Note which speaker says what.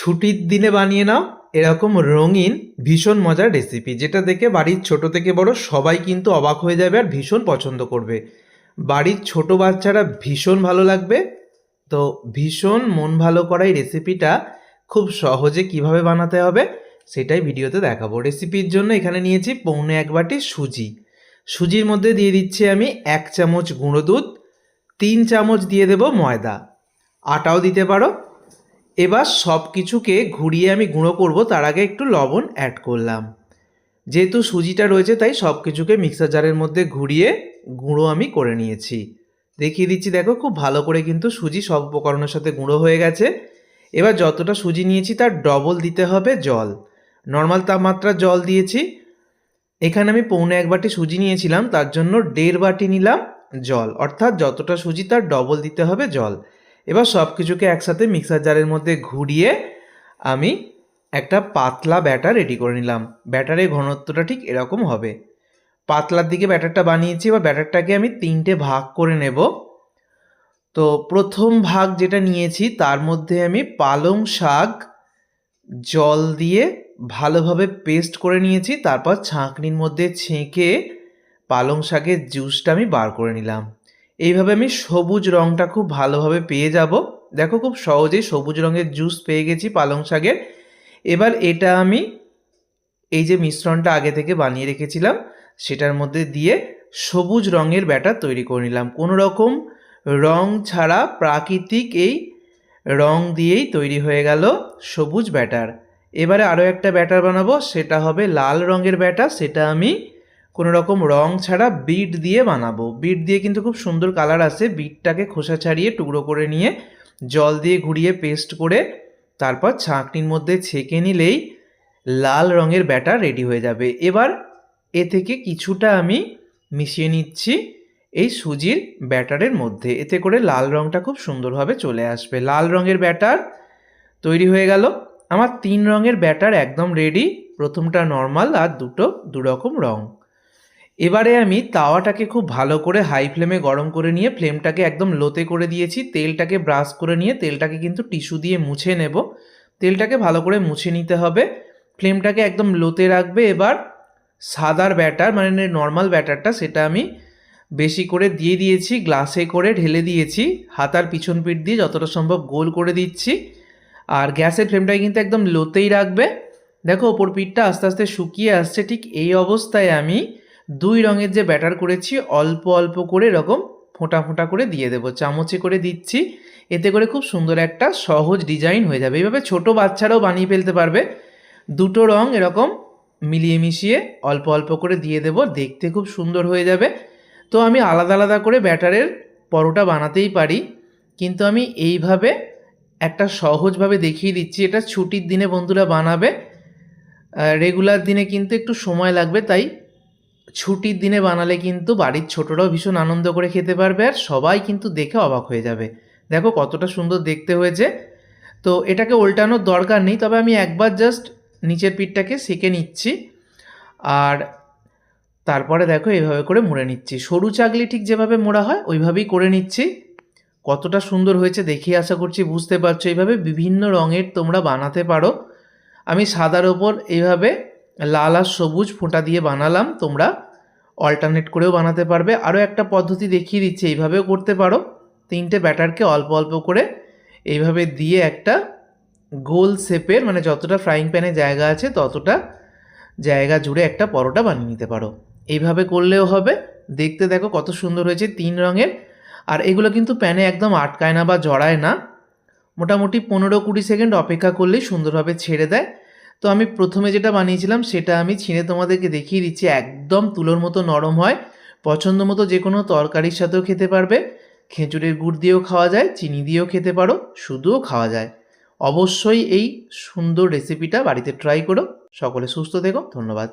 Speaker 1: ছুটির দিনে বানিয়ে নাও এরকম রঙিন, ভীষণ মজার রেসিপি যেটা দেখে বাড়ির ছোট থেকে বড় সবাই কিন্তু অবাক হয়ে যাবে আর ভীষণ পছন্দ করবে। বাড়ির ছোট বাচ্চারা ভীষণ ভালো লাগবে। তো ভীষণ মন ভালো করা এই রেসিপিটা খুব সহজে কীভাবে বানাতে হবে সেটাই ভিডিওতে দেখাবো। রেসিপির জন্য এখানে নিয়েছি পৌনে এক বাটি সুজি। সুজির মধ্যে দিয়ে দিচ্ছি আমি এক চামচ গুঁড়ো দুধ, তিন চামচ দিয়ে দেব ময়দা। আটাও দিতে পারো। এবার সব কিছুকে ঘুরিয়ে আমি গুঁড়ো করব, তার আগে একটু লবণ অ্যাড করলাম। যেহেতু সুজিটা রয়েছে, তাই সব কিছুকে মিক্সার জারের মধ্যে ঘুরিয়ে গুঁড়ো আমি করে নিয়েছি। দেখিয়ে দিচ্ছি, দেখো খুব ভালো করে কিন্তু সুজি সব উপকরণের সাথে গুঁড়ো হয়ে গেছে। এবার যতটা সুজি নিয়েছি, তার ডবল দিতে হবে জল। নর্মাল তাপমাত্রার জল দিয়েছি। এখানে আমি পৌনে এক বাটি সুজি নিয়েছিলাম, তার জন্য দেড় বাটি নিলাম জল। অর্থাৎ যতটা সুজি, তার ডবল দিতে হবে জল। এবার সব কিছুকে একসাথে মিক্সার জারের মধ্যে ঘুরিয়ে আমি একটা পাতলা ব্যাটার রেডি করে নিলাম। ব্যাটারের ঘনত্বটা ঠিক এরকম হবে। পাতলার দিকে ব্যাটারটা বানিয়েছি, এবার ব্যাটারটাকে আমি তিনটে ভাগ করে নেব। তো প্রথম ভাগ যেটা নিয়েছি, তার মধ্যে আমি পালং শাক জল দিয়ে ভালোভাবে পেস্ট করে নিয়েছি, তারপর ছাঁকনির মধ্যে ছেঁকে পালং শাকের জুসটা আমি বার করে নিলাম। এইভাবে আমি সবুজ রঙটা খুব ভালোভাবে পেয়ে যাব। দেখো খুব সহজেই সবুজ রঙের জুস পেয়ে গেছি পালং শাকের। এবার এটা আমি এই যে মিশ্রণটা আগে থেকে বানিয়ে রেখেছিলাম, সেটার মধ্যে দিয়ে সবুজ রঙের ব্যাটার তৈরি করে নিলাম। কোনো রকম রং ছাড়া প্রাকৃতিক এই রং দিয়েই তৈরি হয়ে গেল সবুজ ব্যাটার। এবারে আরও একটা ব্যাটার বানাবো, সেটা হবে লাল রঙের ব্যাটার, সেটা আমি কোনো রকম রং ছাড়া বিট দিয়ে বানাবো। বিট দিয়ে কিন্তু খুব সুন্দর কালার আসে। বিটটাকে খোসা ছাড়িয়ে টুকরো করে নিয়ে জল দিয়ে ঘুরিয়ে পেস্ট করে তারপর ছাঁকনির মধ্যে ছেঁকে নিলেই লাল রঙের ব্যাটার রেডি হয়ে যাবে। এবার এ থেকে কিছুটা আমি মিশিয়ে নিচ্ছি এই সুজির ব্যাটারের মধ্যে। এতে করে লাল রঙটা খুব সুন্দরভাবে চলে আসবে। লাল রঙের ব্যাটার তৈরি হয়ে গেল। আমার তিন রঙের ব্যাটার একদম রেডি প্রথমটা নর্মাল আর দুটো দুরকম রঙ এবারে আমি তাওয়াটাকে খুব ভালো করে হাই ফ্লেমে গরম করে নিয়ে ফ্লেমটাকে একদম লোতে করে দিয়েছি। তেলটাকে ব্রাশ করে নিয়ে তেলটাকে কিন্তু টিস্যু দিয়ে মুছে নেব। তেলটাকে ভালো করে মুছে নিতে হবে। ফ্লেমটাকে একদম লোতে রাখবে। এবার সাদার ব্যাটার মানে নর্মাল ব্যাটারটা, সেটা আমি বেশি করে দিয়ে দিয়েছি গ্লাসে করে ঢেলে দিয়েছি। হাতার পিছন পিঠ দিয়ে যতটা সম্ভব গোল করে দিচ্ছি। আর গ্যাসের ফ্লেমটাকে কিন্তু একদম লোতেই রাখবে। দেখো, ওপর পিঠটা আস্তে আস্তে শুকিয়ে আসছে। ঠিক এই অবস্থায় আমি দুই রঙের যে ব্যাটার করেছি, অল্প অল্প করে এরকম ফোঁটা ফোঁটা করে দিয়ে দেবো, চামচে করে দিচ্ছি। এতে করে খুব সুন্দর একটা সহজ ডিজাইন হয়ে যাবে। এইভাবে ছোট বাচ্চারাও বানিয়ে ফেলতে পারবে। দুটো রং এরকম মিলিয়ে মিশিয়ে অল্প অল্প করে দিয়ে দেব, দেখতে খুব সুন্দর হয়ে যাবে। তো আমি আলাদা আলাদা করে ব্যাটারের পরোটা বানাতেই পারি, কিন্তু আমি এইভাবে একটা সহজভাবে দেখিয়ে দিচ্ছি, এটা ছুটির দিনে বন্ধুরা বানাবে। রেগুলার দিনে কিন্তু একটু সময় লাগবে, তাই ছুটির দিনে বানালে কিন্তু বাড়ির ছোটরাও ভীষণ আনন্দ করে খেতে পারবে আর সবাই কিন্তু দেখে অবাক হয়ে যাবে। দেখো কতটা সুন্দর দেখতে হয়েছে। তো এটাকে উল্টানোর দরকার নেই, তবে আমি একবার জাস্ট নিচের পিঠটাকে সেঁকে নিচ্ছি। আর তারপরে দেখো এইভাবে করে মুড়ে নিচ্ছি। সরু চাগলি ঠিক যেভাবে মোড়া হয়, ওইভাবেই করে নিচ্ছি। কতটা সুন্দর হয়েছে দেখে আশা করছি বুঝতে পারছ। এইভাবে বিভিন্ন রঙের তোমরা বানাতে পারো। আমি সাদার ওপর এইভাবে লাল আর সবুজ ফোঁটা দিয়ে বানালাম, তোমরা অল্টারনেট করেও বানাতে পারবে। আরও একটা পদ্ধতি দেখিয়ে দিচ্ছে, এইভাবেও করতে পারো। তিনটে ব্যাটারকে অল্প অল্প করে এইভাবে দিয়ে একটা গোল শেপের মানে যতটা ফ্রাইং প্যানে জায়গা আছে, ততটা জায়গা জুড়ে একটা পরোটা বানিয়ে নিতে পারো। এইভাবে করলেও হবে। দেখতে দেখো কত সুন্দর হয়েছে তিন রঙের। আর এগুলো কিন্তু প্যানে একদম আটকায় না বা জড়ায় না। মোটামুটি পনেরো কুড়ি সেকেন্ড অপেক্ষা করলেই সুন্দরভাবে ছেড়ে দেয়। তো আমি প্রথমে যেটা বানিয়েছিলাম, সেটা আমি ছিঁড়ে তোমাদেরকে দেখিয়ে দিচ্ছি, একদম তুলোর মতো নরম হয়। পছন্দ মতো যে কোনো তরকারির সাথেও খেতে পারবে। খেঁচুড়ের গুড় দিয়েও খাওয়া যায়, চিনি দিয়েও খেতে পারো, শুধুও খাওয়া যায়। অবশ্যই এই সুন্দর রেসিপিটা বাড়িতে ট্রাই করো। সকলে সুস্থ থেকো, ধন্যবাদ।